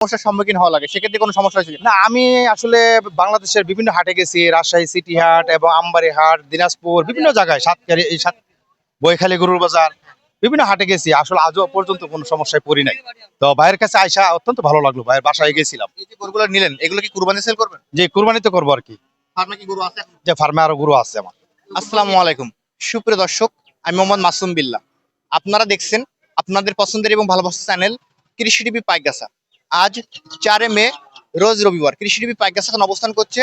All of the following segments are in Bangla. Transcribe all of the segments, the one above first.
সমস্যার সম্মুখীন হওয়া লাগে সেক্ষেত্রে কোনো সমস্যা হয়েছে না আমি আসলে বাংলাদেশের বিভিন্ন হাটে গেছি রাজশাহী সিটি হাট এবং আমবাড়ি হাট দিনাজপুর বিভিন্ন জায়গায় সাতকারি এই সাত বইখালি গরুর বাজার বিভিন্ন হাটে গেছি। আসলে আজও পর্যন্ত কোনো সমস্যায় পড়ি নাই। তো ভাইয়ের কাছে আইসা অত্যন্ত ভালো লাগল ভাইয়ের বাসায় গেছিলাম। এই যে গরুগুলো নিলেন এগুলো কি কুরবানি সেল করবেন? যে কুরবানি তো করব আর কি। ফার্মে কি গরু আছে যে ফার্মে আরও গরু আছে আমার। আসসালামু আলাইকুম। সুপ্রিয় দর্শক আমি মোহাম্মদ মাসুম বিল্লাহ। আপনারা দেখছেন আপনাদের পছন্দের এবং ভালোবাসার চ্যানেল কৃষি টিভি পাইকাসা আজ চারে মে, রোজ রবিবার। কৃষি টিভি পাইকাসা এখন অবস্থান করছে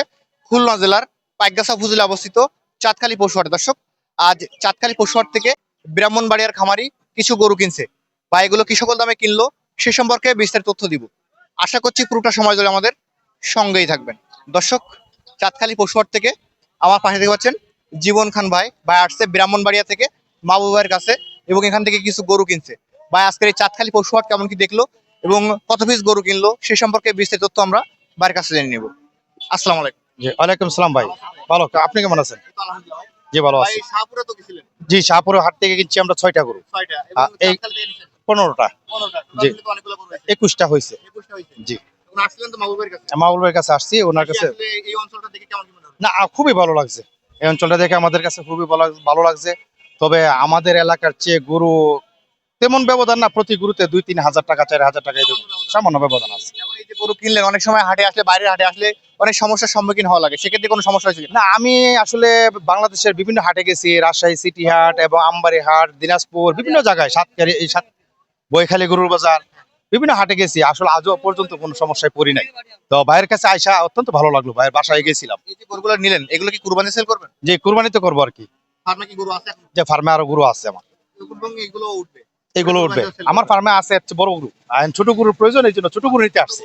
খুলনা জেলার পাইকাসা উপজেলা অবস্থিত চাঁদখালি পশুহাট দর্শক, আজ চাঁদখালি পশুহাট থেকে ব্রাহ্মণবাড়িয়ার খামারি কিছু গরু কিনছে। বা এগুলো কি সকল দামে কিনলো? সে সম্পর্কে বিস্তারিত তথ্য দিব। আশা করছি পুরোটা সময় ধরে আমাদের সঙ্গেই থাকবেন। দর্শক, চাঁদখালি পশুহাট থেকে আমার পাশে দেখতে পাচ্ছেন জীবন খান ভাই। ভাই আসছে ব্রাহ্মণবাড়িয়া থেকে মা ভাইয়ের কাছে এবং এখান থেকে কিছু গরু কিনছে। ভাই, আজকের এই চাঁদখালি পশুহাট কেমন কি দেখল? এবং কত পিস গরু কিনলো সে সম্পর্কে বিস্তারিত তথ্য আমরা ভাইয়ের কাছে জেনে নেব। আসসালামু আলাইকুম। জি ওয়ালাইকুম সালাম ভাই। ভালো আপনি কেমন আছেন? জি ভালো আছি। জি শাহপুরের হাট থেকে কিনছি আমরা ছয়টা গরু। এই- পনেরোটা। জি। একুশটা হয়েছে। জি। মাহবুবের কাছে? আসছি। ওনার কাছে না খুবই ভালো লাগছে। এই অঞ্চলটা দেখে আমাদের কাছে খুবই ভালো ভালো লাগছে। তবে আমাদের এলাকার চেয়ে গরু তেমন ব্যবধান না প্রতি গরুতে দুই তিন হাজার টাকা চার হাজার টাকা এরকম সামান্য ব্যবধান আছে। গরু কিনলেন অনেক সময় হাটে আসলে বাইরের হাটে আসলে অনেক সমস্যার সম্মুখীন হওয়া লাগে। সেক্ষেত্রে কোনো সমস্যা হয়েছে না আমি আসলে বাংলাদেশের বিভিন্ন হাটে গেছি রাজশাহী সিটি হাট এবং আমবাড়ি হাট দিনাজপুর বিভিন্ন জায়গায় সাতকারি এই সাত বইখালি গরুর বাজার বিভিন্ন হাটে গেছি। আসলে আজও পর্যন্ত কোনো সমস্যায় পড়ি নাই। তো ভাইয়ের কাছে আইসা অত্যন্ত ভালো লাগল ভাইয়ের বাসায় গেছিলাম। এই যে গরুগুলো নিলেন এগুলো কি কুরবানি সেল করবেন? যে কুরবানি তো করব আর কি। ফার্মে কি গরু আছে যে ফার্মে আরও গরু আছে আমার। এগুলো উঠবে? এগুলো উঠবে। আমার ফার্মে আছে হচ্ছে বড় গরু। ছোট গরুর প্রয়োজন এই জন্য ছোট গরু নিতে আসছি।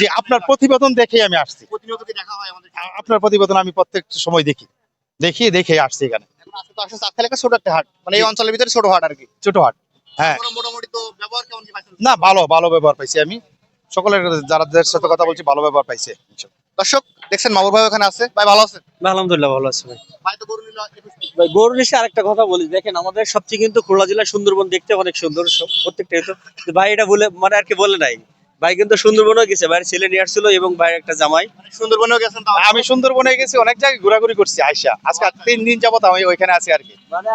যে আপনার প্রতিবেদন দেখেই আমি আসছি। আপনার প্রতিবেদন আমি প্রত্যেক সময় দেখি। দেখি দেখে আসছি এখানে। ছোট একটা হাট। মানে এই অঞ্চলের ভিতরে ছোট হাট আর কি ছোট হাট হ্যাঁ না ভালো ভালো ব্যবহার পাইছি আমি। সকলের যারা সাথে কথা বলছি ভালো ব্যবহার পাইছে দর্শক দেখছেন মামুর ভাই ওখানে আছে। ভাই ভালো আছেন? আলহামদুলিল্লাহ ভালো আছে ভাই। ভাই তো গরু নিল ভাই গরু নিশে আরেকটা কথা বলি। দেখেন আমাদের সবচেয়ে কিন্তু খুলনা জেলার সুন্দরবন দেখতে অনেক সুন্দর সব- প্রত্যেকটা তো। ভাই এটা বলে মানে আর কি বলে নাই। ভাই কিন্তু সুন্দরবনও গেছে। ভাইয়ের ছেলে নিয়ে আসছিল এবং ভাইয়ের একটা জামাই। মানে সুন্দরবনেও গেছেন তো আমি সুন্দরবনে গেছি অনেক জায়গায় ঘোরাঘুরি করছি আইসা আজকে তিন দিন যাবত আমি ওইখানে আছি আর কি। মানে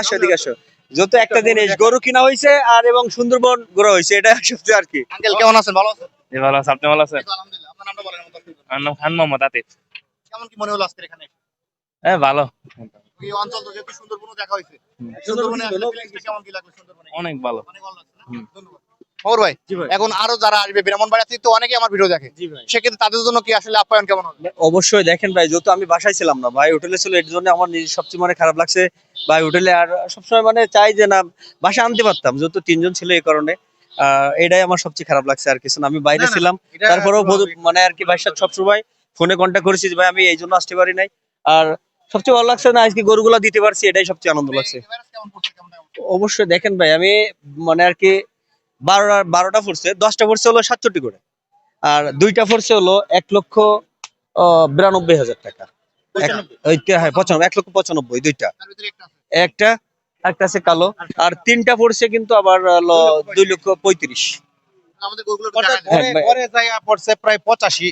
আসো এদিকে আসো। যত একটা জিনিস গরু কিনা হয়েছে আর এবং সুন্দরবন ঘোরা হয়েছে এটা সবচেয়ে আর কি। আঙ্কেল কেমন আছেন? ভালো আছেন? জি ভালো আছে আপনি ভালো আছেন। আমার নাম খান মোহাম্মদ আতিফ। কেমন কি মনে হলো আজকের এখানে? হ্যাঁ ভালো। এই অঞ্চল তো যেহেতু সুন্দরবনও দেখা হয়েছে। সুন্দরবনে আসলে feelings টা কেমন কি লাগল সুন্দরবনে? অনেক ভালো। অনেক ভালো লাগছে ধন্যবাদ। খবর ভাই এখন আরও যারা আসবে ব্রাহ্মণবাড়িয়া থেকে তো অনেকে আমার ভিডিও দেখে। সেক্ষেত্রে তাদের জন্য কি আসলে আপ্যায়ন কেমন হবে? অবশ্যই দেখেন ভাই যেহেতু আমি বাসায় ছিলাম না ভাই হোটেলে ছিল এর জন্য আমার নিজের সবচেয়ে মানে খারাপ লাগছে ভাই হোটেলে আর সবসময় মানে চাই যে না বাসায় আনতে পারতাম যেহেতু তিনজন ছিল এই কারণে। এটাই আমার সবচেয়ে খারাপ লাগছে আর কিছু না। আমি বাইরে ছিলাম এটা তারপরেও মানে আর কি ভাইয়ের সাথে সবসময় ফোনে কন্ট্যাক্ট করেছি ভাই আমি এই জন্য আসতে পারি নাই। আর সবচেয়ে ভালো লাগছে না আজকে গরুগুলা দিতে পারছি এটাই সবচেয়ে আনন্দ লাগছে? অবশ্যই দেখেন ভাই আমি মানে আর কি বারোটা বারোটা পড়ছে দশটা পড়ছে হলো সাতষট্টি করে। আর দুইটা পড়ছে হলো এক লক্ষ আহ, বিরানব্বই হাজার টাকা। এক- হ্যাঁ পঁচানব্বই এক লক্ষ পঁচানব্বই দুইটা। একটা। একটা আছে কালো আর তিনটা পড়ছে কিন্তু আবার দুই লক্ষ পঁয়ত্রিশ। হ্যাঁ, পড়ছে প্রায় পঁচাশি।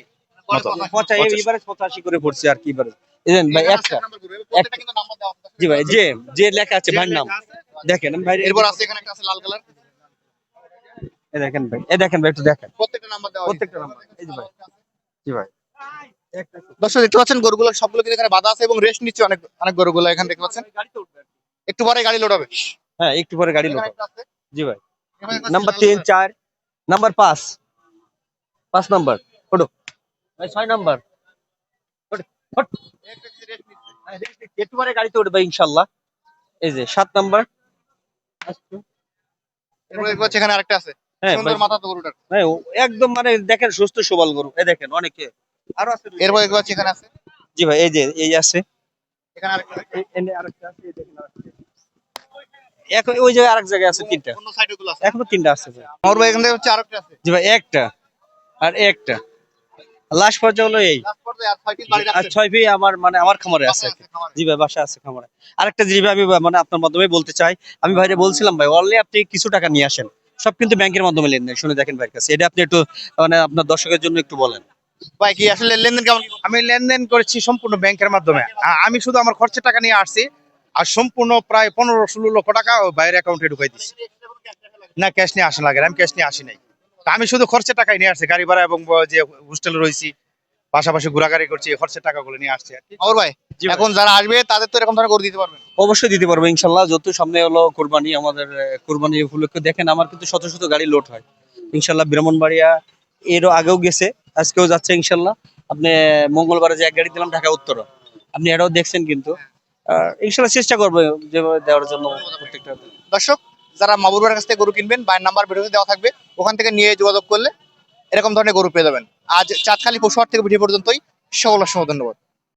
পঁচাশি। করে পড়ছে আর কি এবারে। এই দেন ভাই একটা। আছে নাম্বার গরু, এবার প্রত্যেকটা কিন্তু নাম্বার দেওয়া আছে। জি ভাই যে যে লেখা আছে ভাইয়ের নাম। দেখেন ভাই এরপর আছে এখানে একটা আছে লাল কালার। দেখেন ভাই দেখেন ভাই একটু দেখেন। প্রত্যেকটা নাম্বার দেওয়া প্রত্যেকটা নাম্বার এই যে ভাই। জি ভাই। দর্শক দেখতে পাচ্ছেন গরুগুলো সবগুলো কিন্তু এখানে বাধা আছে এবং রেস্ট নিচ্ছে অনেক অনেক গরুগুলো। এখানে দেখতে পাচ্ছেন। একটু পরে গাড়ি লোড হবে। হ্যাঁ একটু পরে গাড়ি লোড। জি ভাই। নাম্বার তিন। চার নাম্বার পাঁচ। পাঁচ নাম্বার ওটো ভাই ছয় নাম্বার একটা পরে গাড়িতে উঠবে ইনশাল্লাহ। এই যে সাত নাম্বার এখানে আরেকটা আছে। হ্যাঁ সুন্দর মাথা তো গরুটার। হ্যাঁ, একদম মানে দেখেন সুস্থ সবল গরু। এই দেখেন অনেকে। আরও আছে। এরপর এখানে আছে। জি ভাই এই যে এই আছে। এখানে আরেকটা আছে। দেখেন এখন ওই জায়গায় আরেক জায়গায় আছে তিনটা। অন্য সাইডে গুলো আছে। এখনও তিনটা আছে ভাই। আমার ভাই এখানে হচ্ছে আরেকটা আছে। জি ভাই একটা। আর একটা। লাস্ট পর্যায়ে হলো এই। আর ছয় আমার মানে আমার খামারে আছে। জি ভাই বাসা আছে খামারে। আরেকটা জিনিস আমি মানে আপনার মাধ্যমে বলতে চাই। আমি ভাইরে বলছিলাম ভাই অনলি আপনি কিছু টাকা নিয়ে আসেন। সব কিন্তু ব্যাংকের মাধ্যমে লেনদেন। শুনে দেখেন ভাইয়ের কাছে। এটা আপনি একটু মানে আপনার দর্শকের জন্য একটু বলেন। ভাই কি আসলে লেনদেন কেমন? আমি লেনদেন করেছি সম্পূর্ণ ব্যাংকের মাধ্যমে। আমি শুধু আমার খরচের টাকা নিয়ে আসছি আর সম্পূর্ণ প্রায় পনেরো ষোলো লক্ষ টাকা বাইরের অ্যাকাউন্টে ঢুকাই দিচ্ছি না ক্যাশ নিয়ে আসা লাগে আমি ক্যাশ নিয়ে আসি নাই। আমি শুধু খরচের টাকাই নিয়ে আসছি গাড়ি ভাড়া এবং যে হোস্টেলে রয়েছি পাশাপাশি ঘোরাঘুরি করছি এই খরচের টাকাগুলো নিয়ে আসছি। আর ভাই এখন যারা আসবে তাদের তো এরকম ধরনের গরু দিতে পারবেন? অবশ্যই দিতে পারব ইনশাল্লাহ। যত সামনে হলো কোরবানি আমাদের কোরবানি উপলক্ষে দেখেন আমার কিন্তু শত শত গাড়ি লোড হয়। ইনশাল্লাহ ব্রাহ্মণবাড়িয়া এরও আগেও গেছে, আজকেও যাচ্ছে ইনশাল্লাহ। আপনি মঙ্গলবারে যে এক গাড়ি দিলাম, ঢাকা উত্তর আপনি এটাও দেখছেন কিন্তু। ইনশাল্লাহ চেষ্টা করব যেভাবে দেওয়ার জন্য প্রত্যেকটা। দর্শক, যারা মাবুরবার কাছ থেকে গরু কিনবেন বাইয়ের নাম্বার ভিডিওতে দেওয়া থাকবে, ওখান থেকে নিয়ে যোগাযোগ করলে এরকম ধরনের গরু পেয়ে যাবেন। আজ চাঁদখালি পশু হাট থেকে ভিডিও পর্যন্তই। সকল অসংখ্য ধন্যবাদ।